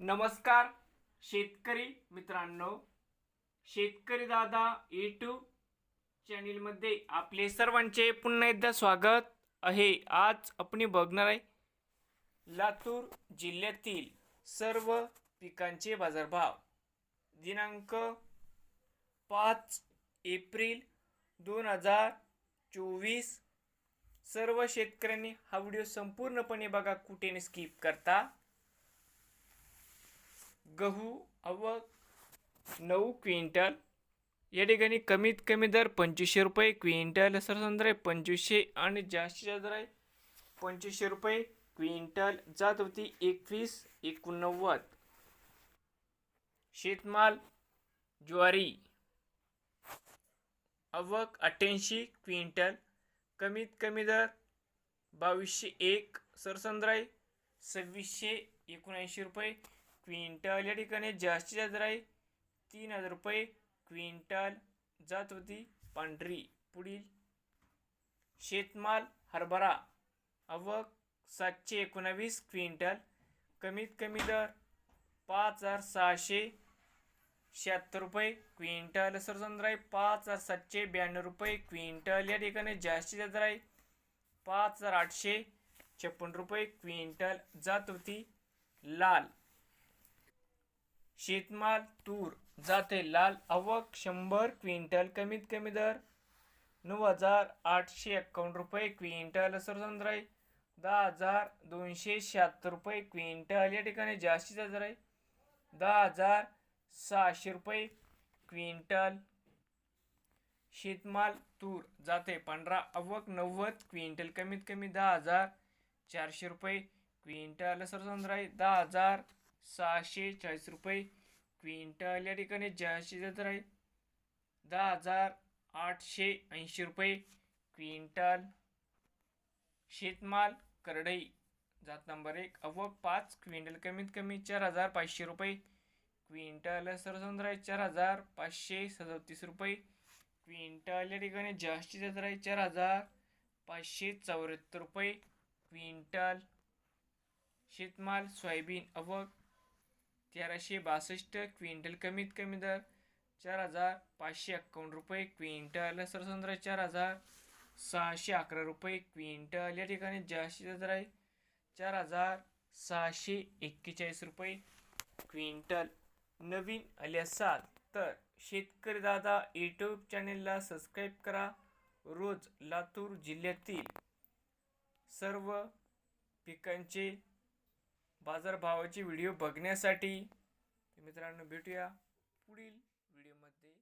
नमस्कार शेतकरी मित्रांनो. शेतकरी दादा यूट्यूब चॅनेलमध्ये आपले सर्वांचे पुन्हा एकदा स्वागत आहे. आज आपण बघणार आहे लातूर जिल्ह्यातील सर्व पिकांचे बाजारभाव. दिनांक पाच एप्रिल दोन हजार चोवीस. सर्व शेतकऱ्यांनी हा व्हिडिओ संपूर्णपणे बघा कुठे स्किप करता. गहू आवक नऊ क्विंटल. या ठिकाणी कमीत कमी दर पंचवीसशे रुपये क्विंटल सरसंद्र आहे पंचवीसशे आणि जास्तीत दर आहे पंचवीसशे रुपये क्विंटल जात होती एकवीस एकोणनव्वद. शेतमाल ज्वारी. आवक अठ्ठ्याऐंशी क्विंटल. कमीत कमी दर बावीसशे एक सरसंद्राई सव्वीसशे एकोणऐंशी रुपये क्विंटल या ठिकाणी जास्तीत जास्त आहे. तीन हजार रुपये क्विंटल. जात होती पांढरी. पुढील. शेतमाल हरभरा. आवक सातशे एकोणावीस क्विंटल. कमीत कमी दर पाच हजार सहाशे शहात्तर रुपये क्विंटल. सर आहे पाच हजार सातशे ब्याण्णव रुपये क्विंटल. या ठिकाणी जास्तीत जास्त राही पाच हजार आठशे छप्पन रुपये क्विंटल. जात होती लाल. शेतमाल तूर जाते लाल आवक शंभर क्विंटल कमीत कमी दर नऊ हजार आठशे एक्कावन्न रुपये क्विंटल सरसंद्र आहे दहा हजार दोनशे शहात्तर रुपये क्विंटल या ठिकाणी जास्तीत दर आहे. दहा हजार सहाशे रुपये क्विंटल. शेतमाल तूर जाते पंधरा अवक नव्वद क्विंटल कमीत कमी दहा हजार चारशे रुपये क्विंटल सरसंद्र आहे दहा हजार सहाशे चाळीस रुपये. क्विंटल या ठिकाणी जास्तीत दर आहे दहा हजार आठशे ऐंशी रुपये. क्विंटल शेतमाल करडई. जात नंबर एक. अवक पाच क्विंटल कमीत कमी चार हजार पाचशे रुपये. क्विंटल सरसंद्र आहे चार हजार पाचशे सदतीस रुपये. क्विंटल या ठिकाणी जास्तीत दर आहे चार हजार पाचशे चौऱ्याहत्तर रुपये. क्विंटल शेतमाल सोयाबीन. अवक तेराशे बासष्ट क्विंटल कमीत कमी दर चार हजार पाचशे एक्कावन्न रुपये क्विंटल. सरसंद्र चार हजार सहाशे अकरा रुपये क्विंटल. या ठिकाणी जास्तीत दर आहे चार हजार सहाशे एक्केचाळीस रुपये क्विंटल. नवीन आले असाल तर शेतकरी दादा यूट्यूब चॅनेलला सबस्क्राईब करा. रोज लातूर जिल्ह्यातील सर्व पिकांचे बाजारभावाचे व्हिडिओ बघण्यासाठी मित्रांनो भेटूया पुढील व्हिडिओमध्ये.